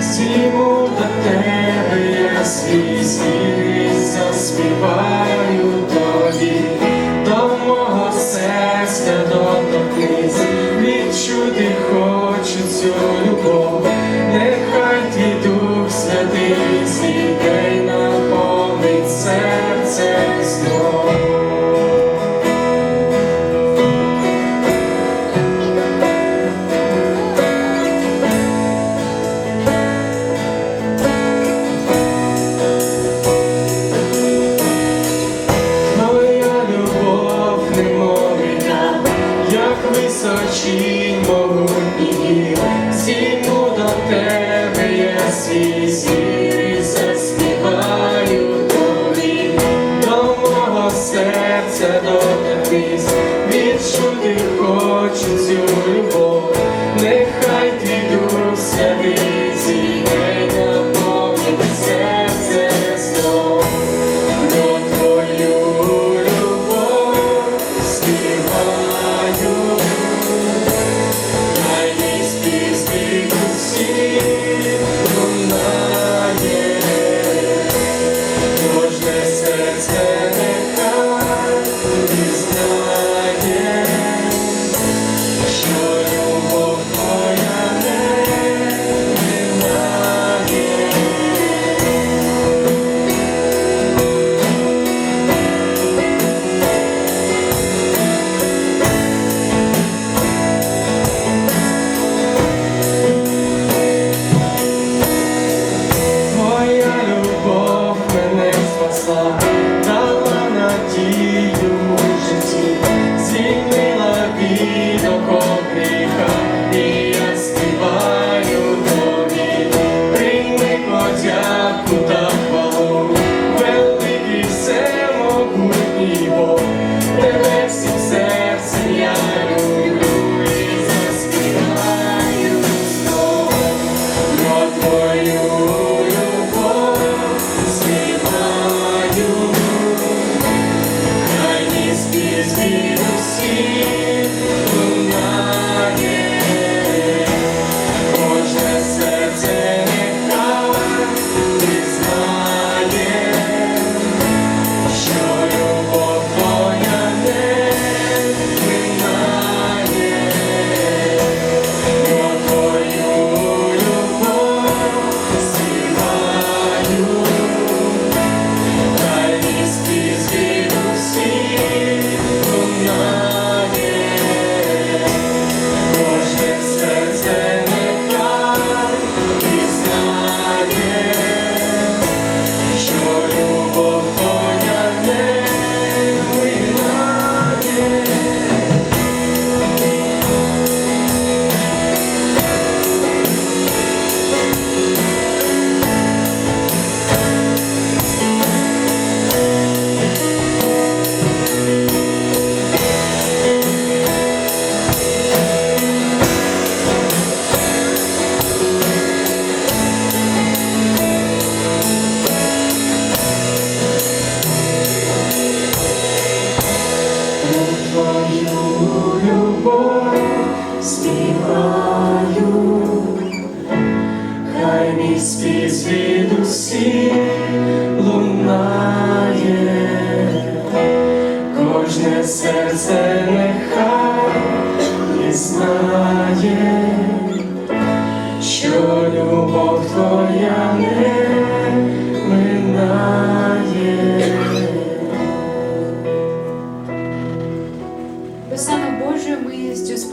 Сімо до тебе. височимо.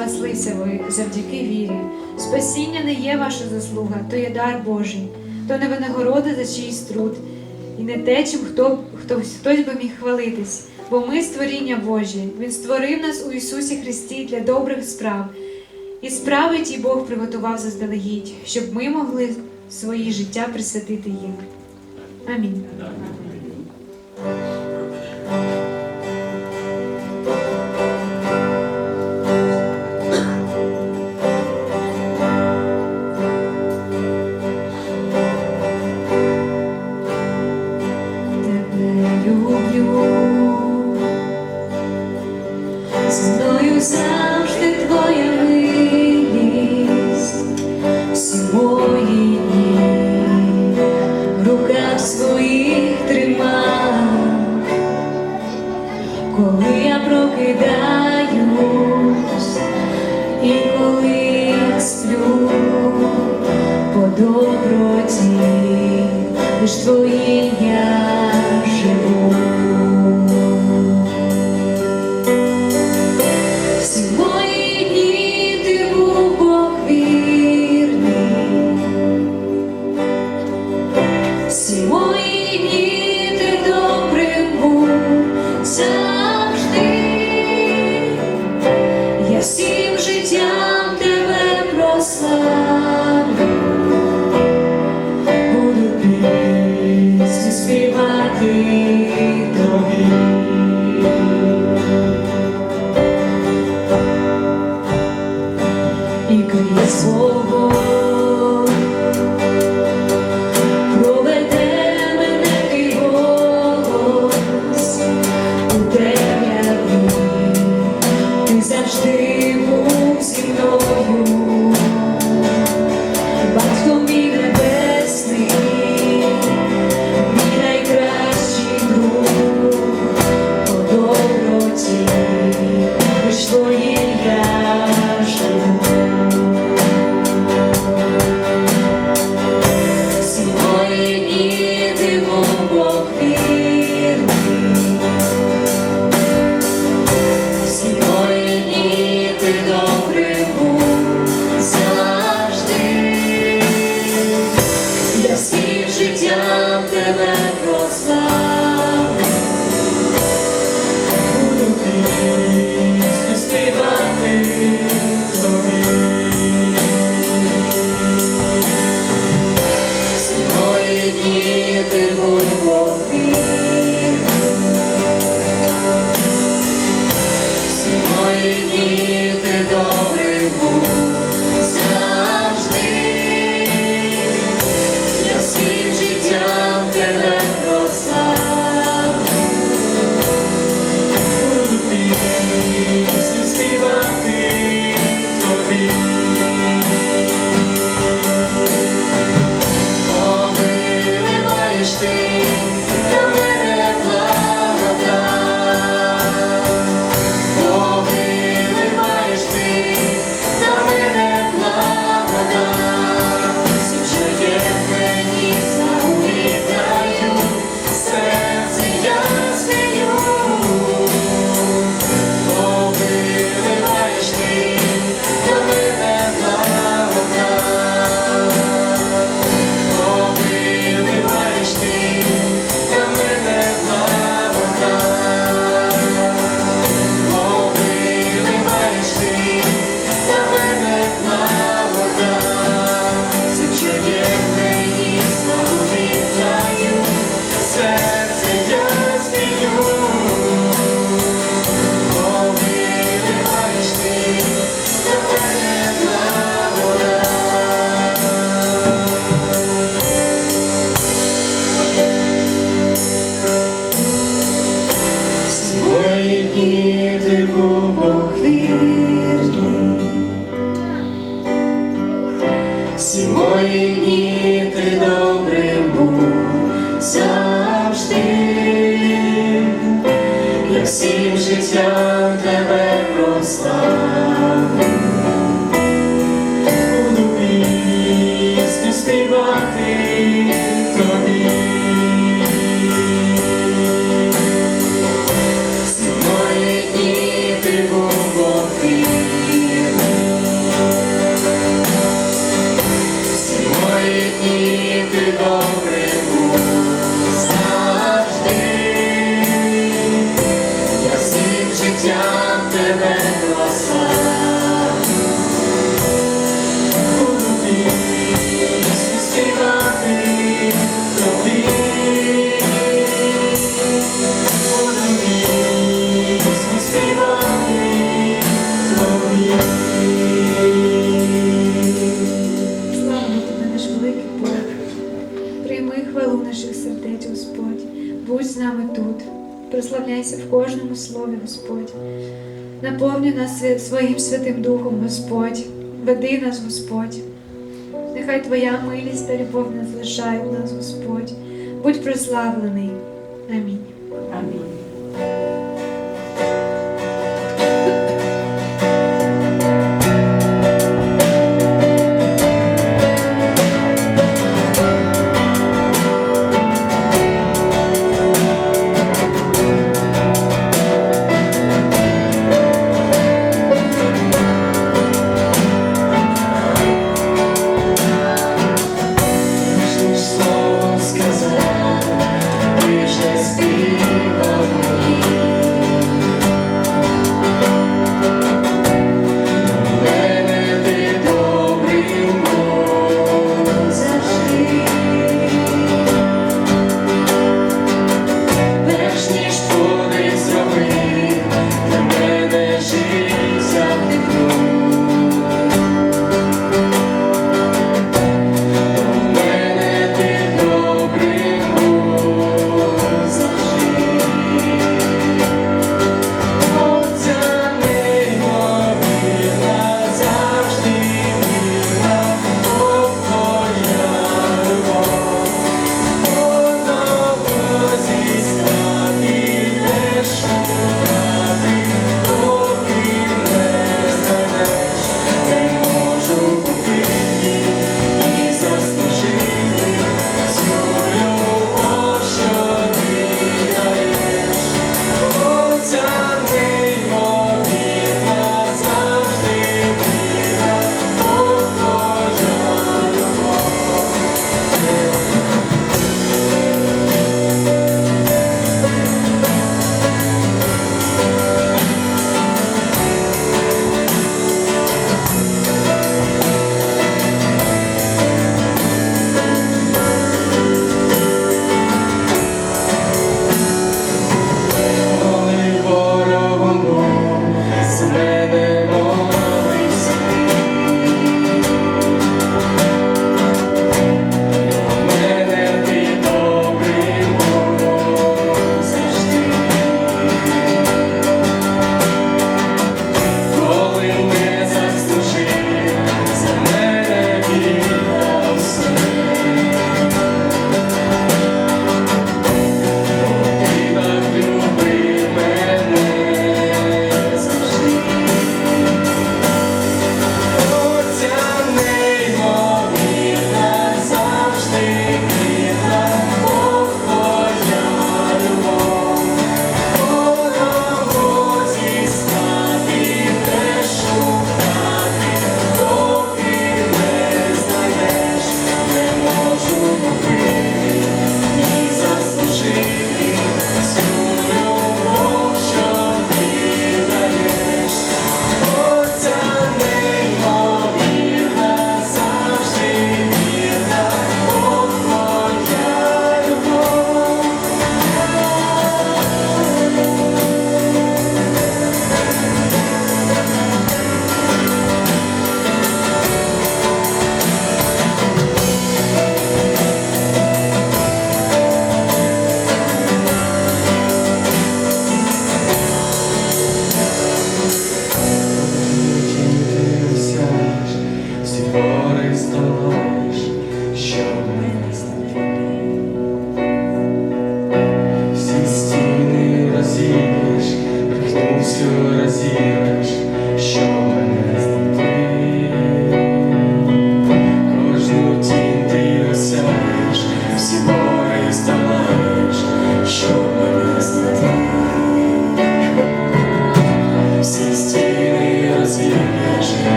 Спаслися ви завдяки вірі. Спасіння не є ваша заслуга, то є дар Божий, то не винагорода за чиїсь труд, і не те, чим хто, хто, хтось би міг хвалитись. Бо ми створіння Божі. Він створив нас у Ісусі Христі для добрих справ. І справи ті Бог приготував заздалегідь, щоб ми могли свої життя присвятити їм. Амінь. ти був зі мною. Прославляйся в кожному слові, Господь. Наповни нас своїм святим Духом, Господь. Веди нас, Господь. Нехай Твоя милість та любов не залишають нас, Господь. Будь прославлений. Амінь. Амінь.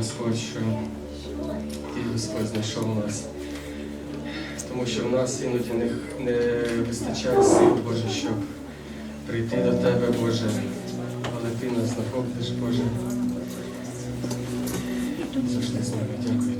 Господь, що Ти, Господь, знайшов нас. Тому що в нас іноді не, не вистачає сил, Боже, щоб прийти до Тебе, Боже, але Ти нас знаходиш, Боже. Завжди з нами. Дякую.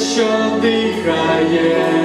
що дихає.